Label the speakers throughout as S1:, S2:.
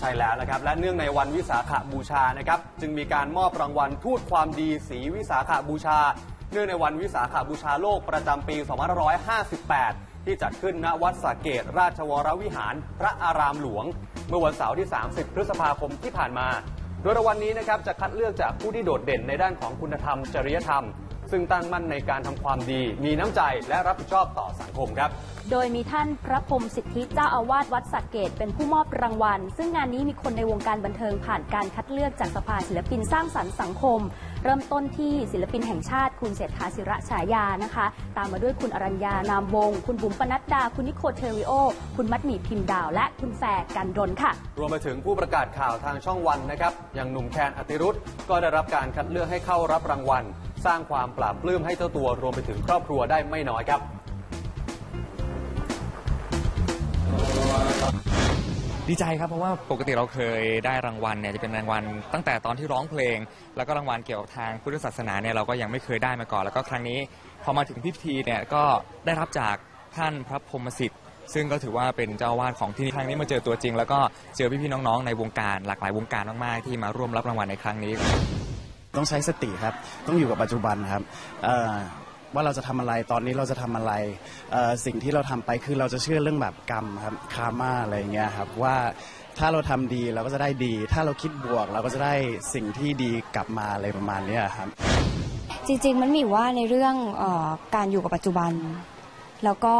S1: ใช่แล้วนะครับ และเนื่องในวันวิสาขบูชานะครับ จึงมีการมอบรางวัลทูตความดีสีวิสาขบูชา เนื่องในวันวิสาขบูชาโลกประจำปี 2558 ที่จัดขึ้นณวัดสระเกตราชวรวิหารพระอารามหลวง เมื่อวันเสาร์ที่ 30 พฤษภาคมที่ผ่านมา โดยรางวัลนี้นะครับจะคัดเลือกจากผู้ที่โดดเด่นในด้านของคุณธรรม จริยธรรม ซึ่งตั้งมั่นในการทำความดี มีน้ำใจและรับผิดชอบต่อสังคมครับ
S2: โดยมีท่านพระพรหมสิทธิเจ้าอาวาสวัดสักเกตเป็นผู้มอบรางวัล ซึ่งงานนี้มีคนในวงการบันเทิงผ่านการคัดเลือกจากสภาศิลปินสร้างสรรค์สังคม เริ่มต้นที่ศิลปินแห่งชาติคุณเศรษฐาศิระฉายานะคะ ตามมาด้วยคุณอรัญญานามวงศ์คุณบุ๋มปนัดดา คุณนิโคเทริโอ คุณมัดหมี่พิมพ์ดาว และคุณแฟร์กันดนค่ะ
S1: รวมไปถึงผู้ประกาศข่าวทางช่องวันนะครับ อย่างหนุ่มแคนอติรุธก็ได้รับการคัดเลือกให้เข้ารับรางวัล สร้างความปราบปลื้มให้เจ้าตัวรวมไปถึงครอบครัวได้ไม่น้อยครับ
S3: ดีใจครับเพราะว่าปกติเราเคยได้รางวัลเนี่ยจะเป็นรางวัลตั้งแต่ตอนที่ร้องเพลง แล้วก็รางวัลเกี่ยวกับทางพุทธศาสนาเนี่ยเราก็ยังไม่เคยได้มาก่อน แล้วก็ครั้งนี้พอมาถึงพิธีเนี่ยก็ได้รับจากท่านพระพรหมสิทธิ์ซึ่งก็ถือว่าเป็นเจ้าวาสของที่นี่ครั้งนี้มาเจอตัวจริง แล้วก็เจอพี่ๆน้องๆในวงการหลากหลายวงการมากๆที่มาร่วมรับรางวัลในครั้งนี้
S4: ต้องใช้สติครับ ต้องอยู่กับปัจจุบันครับว่าเราจะทำอะไรตอนนี้เราจะทำอะไรสิ่งที่เราทำไปคือเราจะเชื่อเรื่องแบบกรรมครับคาร์มาอะไรเงี้ยครับว่าถ้าเราทำดีเราก็จะได้ดี ถ้าเราคิดบวกเราก็จะได้สิ่งที่ดีกลับมาอะไรประมาณนี้ครับ
S5: จริงๆมันมีว่าในเรื่องออการอยู่กับปัจจุบัน แล้วก็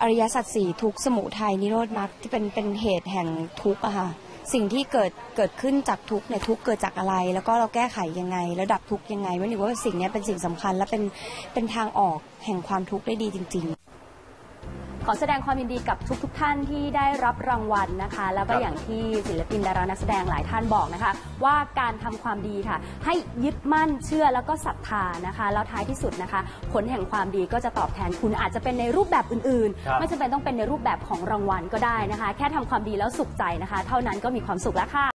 S5: อริยสัจสี่ทุกสมุทัยนิโรธมรรคที่เป็นเป็นเหตุแห่งทุกข์อะค่ะ สิ่งที่เกิดเกิดขึ้นจากทุกเนี่ยทุกเกิดจากอะไร แล้วก็เราแก้ไขยังไงแล้วดับทุกยังไงวันนี้ว่าสิ่งเนี้ยเป็นสิ่งสำคัญและเป็นเป็นทางออกแห่งความทุกข์ได้ดีจริง ๆ
S2: ขอแสดงความยินดีกับทุกๆทท่านที่ได้รับรางวัลนะคะ แล้วก็
S1: ครับ
S2: อย่างที่ศิลปินดารานักแสดงหลายท่านบอกนะคะ ว่าการทำความดีค่ะ ให้ยึดมั่นเชื่อแล้วก็ศรัทธานะคะ แล้วท้ายที่สุดนะคะ ผลแห่งความดีก็จะตอบแทนคุณอาจจะเป็นในรูปแบบอื่น
S1: ครับ
S2: ๆ ไม่จำเป็นต้องเป็นในรูปแบบของรางวัลก็ได้นะคะ แค่ทำความดีแล้วสุขใจนะคะ เท่านั้นก็มีความสุขแล้วค่ะ